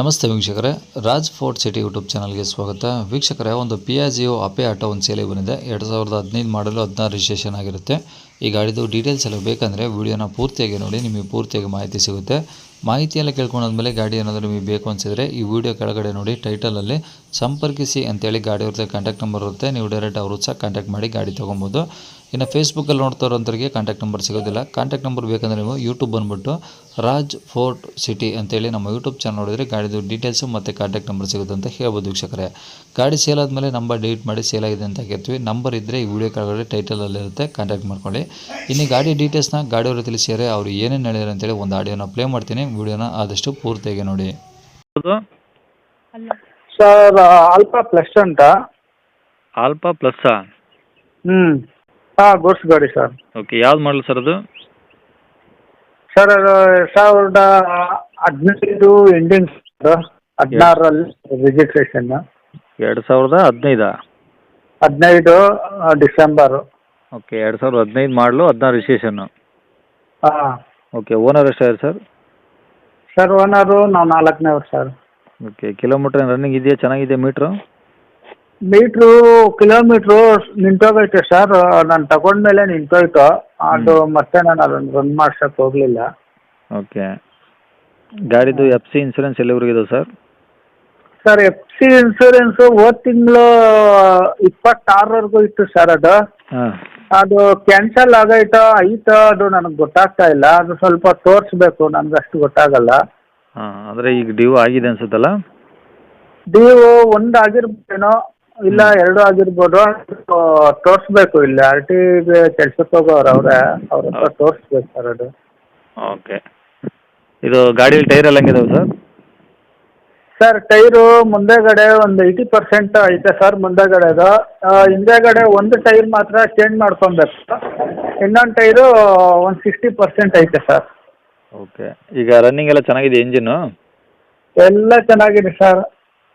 ನಮಸ್ತೆ ವೀಕ್ಷಕರೇ, Raj fort city YouTube ಚಾನಲ್ಗೆ ಸ್ವಾಗತ. ವೀಕ್ಷಕರೇ, ಒಂದು ಪಿಯಾಜಿಯೋ ಅಪೆ ಆಟೋ ಒಂದು ಸೇಲಿಗೆ ಬಂದಿದೆ. ಎರಡು ಸಾವಿರದ ಹದಿನೈದು ಮಾಡಲು ಹದಿನಾರು ರಿಜಿಸ್ಟ್ರೇಷನ್ ಆಗಿರುತ್ತೆ. ಈ ಗಾಡಿದು ಡೀಟೇಲ್ಸ್ ಎಲ್ಲ ಬೇಕಂದರೆ ವೀಡಿಯೋನ ಪೂರ್ತಿಯಾಗಿ ನೋಡಿ, ನಿಮಗೆ ಪೂರ್ತಿಯಾಗಿ ಮಾಹಿತಿ ಸಿಗುತ್ತೆ. ಮಾಹಿತಿ ಎಲ್ಲ ಕೇಳ್ಕೊಂಡಾದ್ಮೇಲೆ ಗಾಡಿ ಏನಾದರೂ ನಿಮಗೆ ಬೇಕು ಅನಿಸಿದ್ರೆ ಈ ವಿಡಿಯೋ ಕೆಳಗಡೆ ನೋಡಿ ಟೈಟಲಲ್ಲಿ ಸಂಪರ್ಕಿಸಿ ಅಂತೇಳಿ ಗಾಡಿ ಅವ್ರದ್ದು ಕಾಂಟ್ಯಾಕ್ಟ್ ನಂಬರ್ ಇರುತ್ತೆ. ನೀವು ಡೈರೆಕ್ಟ್ ಅವರು ಸಹ ಕಾಂಟ್ಯಾಕ್ಟ್ ಮಾಡಿ ಗಾಡಿ ತೊಗೊಬೋದು. ಇನ್ನು ಫೇಸ್ಬುಕ್ಕಲ್ಲಿ ನೋಡ್ತಾ ಇರೋಂಥವ್ರಿಗೆ ಕಾಂಟ್ಯಾಕ್ಟ್ ನಂಬರ್ ಸಿಗೋದಿಲ್ಲ. ಕಾಂಟ್ಯಾಕ್ಟ್ ನಂಬರ್ ಬೇಕಂದರೆ ನೀವು ಯೂಟ್ಯೂಬ್ ಬಂದುಬಿಟ್ಟು ರಾಜ್ ಫೋರ್ಟ್ ಸಿಟಿ ಅಂತೇಳಿ ನಮ್ಮ ಯೂಟ್ಯೂಬ್ ಚಾನಲ್ ನೋಡಿದರೆ ಗಾಡಿದು ಡೀಟೇಲ್ಸು ಮತ್ತು ಕಾಂಟ್ಯಾಕ್ಟ್ ನಂಬರ್ ಸಿಗುತ್ತೆ ಅಂತ ಹೇಳ್ಬೋದು ವೀಕ್ಷಕರೇ. ಗಾಡಿ ಸೇಲ್ ಆದಮೇಲೆ ನಂಬರ್ ಡಿಲೀಟ್ ಮಾಡಿ ಸೇಲ್ ಆಗಿದೆ ಅಂತ ಕೇಳ್ತೀವಿ ನಂಬರ್ ಇದ್ದರೆ ಈ ವಿಡಿಯೋ ಕೆಳಗಡೆ ಟೈಟಲಲ್ಲಿರುತ್ತೆ ಕಾಂಟ್ಯಾಕ್ಟ್ ಮಾಡ್ಕೊಳ್ಳಿ. ಇನ್ನು ಗಾಡಿ ಡೀಟೇಲ್ಸ್ನ ಗಾಡಿಯವರು ತಿಳಿಸಿದರೆ ಅವರು ಏನೇನು ಹೇಳಿದ್ರು ಅಂತೇಳಿ ಒಂದು ಆಡಿಯೋನ ಪ್ಲೇ ಮಾಡ್ತೀನಿ. ವಿಡಿಯೋನ ಆದಷ್ಟು ಪೂರ್ತಿಯಾಗಿ ನೋಡಿ. ಸರ್ ಆಲ್ಫಾ ಪ್ಲಸ್ ಅಂತ. ಆಲ್ಫಾ ಪ್ಲಸ್ಸಾ ಹ್ಞೂ ಹಾಂ ಗೋಡ್ಸ್ ಗಾಡಿ ಸರ್ ಓಕೆ ಯಾವ್ದು ಮಾಡಲ್ ಸರ್ ಅದು? ಸರ್ ಅದು ಸಾವಿರದ ಹದಿನೈದು ಎಂಡಿಂಗ್ ಸರ್ ಹದಿನಾರರಲ್ಲಿ ರಿಜಿಸ್ಟ್ರೇಷನ್ ಎರಡು ಸಾವಿರದ ಹದಿನೈದಾ? ಹದಿನೈದು ಡಿಸೆಂಬರು ಓಕೆ ಎರಡು ಸಾವಿರದ ಹದಿನೈದು ಮಾಡಲು ಹದಿನಾರು ರಿಜಿಸ್ಟ್ರೇಷನ್ನು ಹಾಂ. ಓಕೆ ಓನರ್ ಎಷ್ಟಾಗಿದೆ ಸರ್? ಸರ್ ಓನರು ನಾವು ನಾಲ್ಕನೇವ್ರು ಸರ್ ಓಕೆ ಕಿಲೋಮೀಟ್ರ್ ರನ್ನಿಂಗ್ ಇದೆಯಾ ಚೆನ್ನಾಗಿದೆ ಮೀಟ್ರು ಮೀಟ್ರು ಕಿಲೋಮೀಟ್ರು ನಿಂತೋಗೈತೆ ಸರ್ ನಾನು ತಗೊಂಡ್ಮೇಲೆ ನಿಂತೋಯ್ತು. ಅದು ಮತ್ತೆ ನಾನು ಅದನ್ನು ರನ್ ಮಾಡ್ಸಕ್ಕೆ ಹೋಗಲಿಲ್ಲ. ಓಕೆ. ಗಾಡಿದು ಎಫ್ ಸಿ ಇನ್ಸೂರೆನ್ಸ್ ಎಲ್ಲಿವರೆಗೆ ಇದೆ sir? Sir F C insurance ಹೋದ ತಿಂಗಳು ಇಪ್ಪತ್ತಾರವರೆಗೂ ಇತ್ತು ಸರ್ ಅದು. ಹಾಂ. ಅದು ಕ್ಯಾನ್ಸಲ್ ಆಗೈತೋ ಐತೋ ಅದು ನನಗೆ ಗೊತ್ತಾಗ್ತಾ ಇಲ್ಲ. ಅದು ಸ್ವಲ್ಪ ತೋರಿಸ್ಬೇಕು ನನಗೆ ಅಷ್ಟು ಗೊತ್ತಾಗಲ್ಲ. ಹಾಂ ಅಂದರೆ ಈಗ ಡ್ಯೂ ಆಗಿದೆ ಅನ್ಸುತ್ತಲ್ಲ? ನೀವು ಒಂದು ಆಗಿರ್ಬೋದೇನೋ ಇಲ್ಲ ಎರಡು ಆಗಿರ್ಬೋದು ತೋರಿಸ್ಬೇಕು ಇಲ್ಲಿ. ಆರ್ ಟಿ ಕೆಲ್ಸಕ್ಕೆ ಹೋಗೋರು ಅವರೇ ಅವ್ರ ಹತ್ರ ತೋರಿಸ್ಬೇಕು ಸರ್ ಅದು. ಓಕೆ. ಇದು ಗಾಡಿಯಲ್ಲಿ ಟೈರ್ ಎಲ್ಲ ಹೆಂಗಿದಾವೆ ಸರ್? ಸರ್ ಟೈರು ಮುಂದೆಗಡೆ ಒಂದು ಏಯ್ಟಿ ಪರ್ಸೆಂಟ್ ಐತೆ ಸರ್ ಮುಂದೆಗಡೆದು ಅದು. ಹಿಂದೆಗಡೆ ಒಂದು ಟೈರ್ ಮಾತ್ರ ಚೇಂಜ್ ಮಾಡ್ಕೊಬೇಕು ಇನ್ನೊಂದು ಟೈರು ಒಂದು ಸಿಕ್ಸ್ಟಿ ಪರ್ಸೆಂಟ್ ಐತೆ ಸರ್ ಓಕೆ ಈಗ ರನ್ನಿಂಗ್ ಎಲ್ಲ ಚೆನ್ನಾಗಿದೆ ಇಂಜಿನು ಎಲ್ಲ ಚೆನ್ನಾಗಿದೆ ಸರ್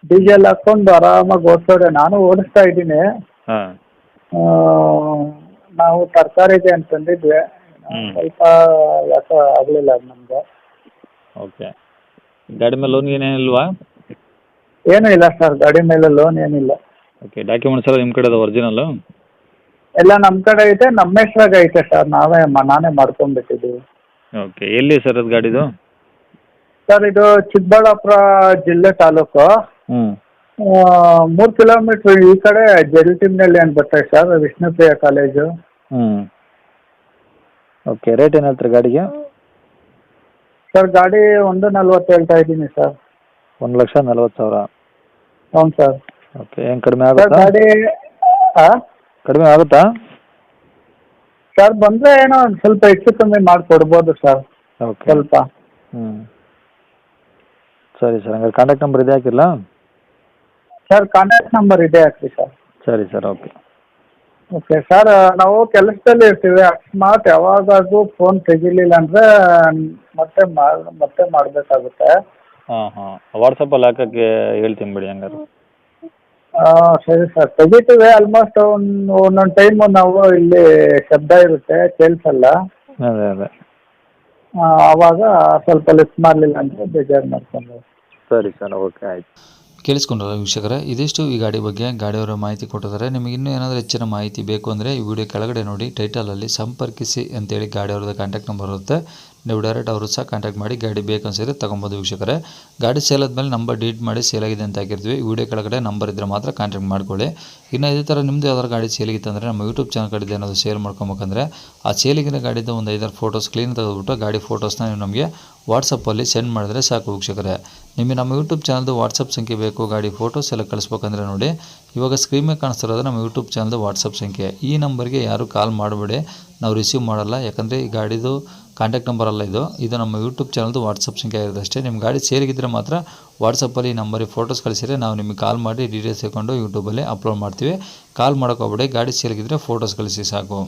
ಡೀಸೆಲ್ ಹಾಕೊಂಡು ಆರಾಮಾಗಿ ಓಡಿಸೋದೆ. ನಾನು ಓಡಿಸ್ತಾ ಇದ್ದೀನಿ. ಹಾಂ. ನಾವು ತರಕಾರಿಗೆ ಅಂತಂದಿದ್ವಿ. ಸ್ವಲ್ಪ ಯಾಕೋ ಆಗಲಿಲ್ಲ ಅದು ನಮಗೆ. ಓಕೆ ಗಾಡಿ ಮೇಲೆ ಲೋನ್ ಏನೇನಿಲ್ವಾ? ಏನೂ ಇಲ್ಲ ಸರ್ ಗಾಡಿ ಮೇಲೆ ಲೋನ್ ಏನಿಲ್ಲ. ಓಕೆ ಡಾಕ್ಯುಮೆಂಟ್ಸ್ ಎಲ್ಲ ನಿಮ್ಮ ಕಡೆ ಅದ ಒರಿಜಿನಲ್ಲು ಎಲ್ಲ ನಮ್ಮ ಕಡೆ ಐತೆ ನಮ್ಮ ಹೆಸ್ರಾಗ ಐತೆ ಸರ್ ನಾವೇ ಮ- ನಾನೇ ಮಾಡ್ಕೊಂಡ್ಬಿಟ್ಟಿದ್ದೀವಿ. ಓಕೆ ಎಲ್ಲಿ ಸರ್ ಅದು ಗಾಡಿದು? ಸರ್ ಇದು ಚಿಕ್ಕಬಳ್ಳಾಪುರ ಜಿಲ್ಲೆ ತಾಲೂಕು. ಹ್ಞೂ ಮೂರು ಕಿಲೋಮೀಟ್ರ್ ಈ ಕಡೆ ಜೆಲ್ಟಿಮ್ನಲ್ಲಿ ಅಂತ ಬರ್ತದೆ ಸರ್ ವಿಷ್ಣುಪ್ರಿಯ ಕಾಲೇಜು. ಹ್ಞೂ ಓಕೆ ರೇಟ್ ಏನು ಹೇಳ್ತಾರೆ ಗಾಡಿಗೆ? ಸರ್ ಗಾಡಿ ಒಂದು ನಲ್ವತ್ತು ಹೇಳ್ತಾ ಇದ್ದೀನಿ ಸರ್. ಒಂದು ಲಕ್ಷ ನಲ್ವತ್ತು ಸಾವಿರ. ಹ್ಞೂ ಸರ್. ಓಕೆ ಏನು ಕಡಿಮೆ ಸರ್ ಆಗುತ್ತಾ? ಗಾಡಿ ಹಾಂ ಕಡಿಮೆ ಆಗುತ್ತಾ? ಸರ್ ಬಂದರೆ ಏನೋ ಒಂದು ಸ್ವಲ್ಪ ಹೆಚ್ಚು ಕಮ್ಮಿ ಮಾಡಿಕೊಡ್ಬೋದು ಸರ್. ಓಕೆ ಸ್ವಲ್ಪ. ಹ್ಞೂ ಸರಿ ಸರ್ ಹಂಗಾರೆ ಕಾಂಟ್ಯಾಕ್ಟ್ ನಂಬರ್ ಇದೆ ಹಾಕಿಲ್ಲ? ಸರ್ ಕಾಂಟ್ಯಾಕ್ಟ್ ನಂಬರ್ ಇದೆ ಹಾಕಿ ಸರ್. ಸರಿ ಸರ್ ಓಕೆ ಓಕೆ ಸರ್ ನಾವು ಕೆಲಸದಲ್ಲಿ ಇರ್ತೀವಿ. ಅಕಸ್ಮಾತ್ ಯಾವಾಗಾದ್ರೂ ಫೋನ್ ತೆಗಿಲಿಲ್ಲ ಅಂದರೆ ಮತ್ತೆ ಮತ್ತೆ ಮಾಡಬೇಕಾಗುತ್ತೆ. ಹಾಂ ಹಾಂ. ವಾಟ್ಸಪ್ಪಲ್ಲಿ ಹಾಕಕ್ಕೆ ಹೇಳ್ತೀನಿ ಬಿಡಿ ಹಂಗಾರೆ ಸರಿ ಸರ್ ತೆಗಿತೀವಿ ಆಲ್ಮೋಸ್ಟ್ ಒಂದು ಒಂದೊಂದು ಟೈಮು ನಾವು ಇಲ್ಲಿ ಶಬ್ದ ಇರುತ್ತೆ ಕೇಳಿಸಲ್ಲ. ಅದೇ ಅದೇ. ಆವಾಗ ಸ್ವಲ್ಪ ಲಿಫ್ಟ್ ಮಾಡಲಿಲ್ಲ ಅಂತ ಬೇಜಾರು ಮಾಡ್ಕೊಂಡು. ಸರಿ ಸರ್ ಓಕೆ ಆಯ್ತು. ಕೇಳಿಸ್ಕೊಂಡ್ರಲ್ಲ ವೀಕ್ಷಕರೇ? ಇದಿಷ್ಟು ಈ ಗಾಡಿ ಬಗ್ಗೆ ಗಾಡಿಯವರ ಮಾಹಿತಿ ಕೊಟ್ಟಿದ್ದಾರೆ. ನಿಮಗೆ ಇನ್ನೂ ಏನಾದರೂ ಹೆಚ್ಚಿನ ಮಾಹಿತಿ ಬೇಕು ಅಂದರೆ ಈ ವಿಡಿಯೋ ಕೆಳಗಡೆ ನೋಡಿ ಟೈಟಲಲ್ಲಿ ಸಂಪರ್ಕಿಸಿ ಅಂತೇಳಿ ಗಾಡಿಯವ್ರದ್ದು ಕಾಂಟ್ಯಾಕ್ಟ್ ನಂಬರ್ ಇರುತ್ತೆ. ನೀವು ಡೈರೆಕ್ಟ್ ಅವರು ಸಹ ಕಾಂಟ್ಯಾಕ್ಟ್ ಮಾಡಿ ಗಾಡಿ ಬೇಕನ್ಸಿದ್ರೆ ತೊಗೊಬೋದು ವೀಕ್ಷಕರೇ. ಗಾಡಿ ಸೇಲ್ ಆದಮೇಲೆ ನಂಬರ್ ಡೀಟ್ ಮಾಡಿ ಸೇಲ್ ಆಗಿದೆ ಅಂತ ಹಾಕಿರ್ತೀವಿ. ವಿಡಿಯೋ ಕೆಳಗಡೆ ನಂಬರ್ ಇದ್ದರೆ ಮಾತ್ರ ಕಾಂಟ್ಯಾಕ್ಟ್ ಮಾಡ್ಕೊಳ್ಳಿ. ಇನ್ನು ಇದೇ ಥರ ನಿಮ್ಮದು ಯಾವ್ದಾರು ಗಾಡಿ ಸೇಲಿಗಿತ್ತು ಅಂದರೆ ನಮ್ಮ ಯೂಟ್ಯೂಬ್ ಚಾನಲ್ ಕಡೆದು ಏನಾದರೂ ಸೇಲ್ ಮಾಡ್ಕೊಬೇಕಂದ್ರೆ ಆ ಸೇಲಿಗಿನ ಗಾಡಿದು ಒಂದು ಐದಾರು ಫೋಟೋಸ್ ಕ್ಲೀನ್ ತೆಗೆದುಬಿಟ್ಟು ಗಾಡಿ ಫೋಟೋಸ್ನ ನೀವು ನಮಗೆ ವಾಟ್ಸಪ್ಪಲ್ಲಿ ಸೆಂಡ್ ಮಾಡಿದ್ರೆ ಸಾಕು ವೀಕ್ಷಕರೇ. ನಿಮಗೆ ನಮ್ಮ ಯೂಟ್ಯೂಬ್ ಚಾನಲ್ದು ವಾಟ್ಸಪ್ ಸಂಖ್ಯೆ ಬೇಕು, ಗಾಡಿ ಫೋಟೋಸ್ ಎಲ್ಲ ಕಳಿಸ್ಬೇಕಂದ್ರೆ ನೋಡಿ. ಇವಾಗ ಸ್ಕ್ರೀನ್ ಮೇಲೆ ಕಾಣಿಸ್ತಿರೋದು ನಮ್ಮ ಯೂಟ್ಯೂಬ್ ಚಾನಲ್ದು ವಾಟ್ಸಪ್ ಸಂಖ್ಯೆ. ಈ ನಂಬರ್ಗೆ ಯಾರು ಕಾಲ್ ಮಾಡಬೇಡಿ. ನಾವು ರಿಸೀವ್ ಮಾಡಲ್ಲ. ಯಾಕಂದರೆ ಈ ಗಾಡಿದು ಕಾಂಟ್ಯಾಕ್ಟ್ ನಂಬರ್ ಅಲ್ಲ ಇದು. ಇದು ನಮ್ಮ ಯೂಟ್ಯೂಬ್ ಚಾನಲ್ದು ವಾಟ್ಸಪ್ ಸಂಖ್ಯೆ ಆಗಿರೋದು ಅಷ್ಟೇ. ನಿಮ್ಮ ಗಾಡಿ ಸೇರಿಗಿದ್ರೆ ಮಾತ್ರ ವಾಟ್ಸಪ್ಪಲ್ಲಿ ಈ ನಂಬರಿಗೆ ಫೋಟೋಸ್ ಕಳಿಸಿದ್ರೆ ನಾವು ನಿಮಗೆ ಕಾಲ್ ಮಾಡಿ ಡೀಟೇಲ್ಸ್ ತಗೊಂಡು ಯೂಟ್ಯೂಬಲ್ಲಿ ಅಪ್ಲೋಡ್ ಮಾಡ್ತೀವಿ. ಕಾಲ್ ಮಾಡೋಕೆ ಹೋಗ್ಬೇಡಿ. ಗಾಡಿ ಸೇರಿಗಿದ್ರೆ ಫೋಟೋಸ್ ಕಳಿಸಿ ಸಾಕು.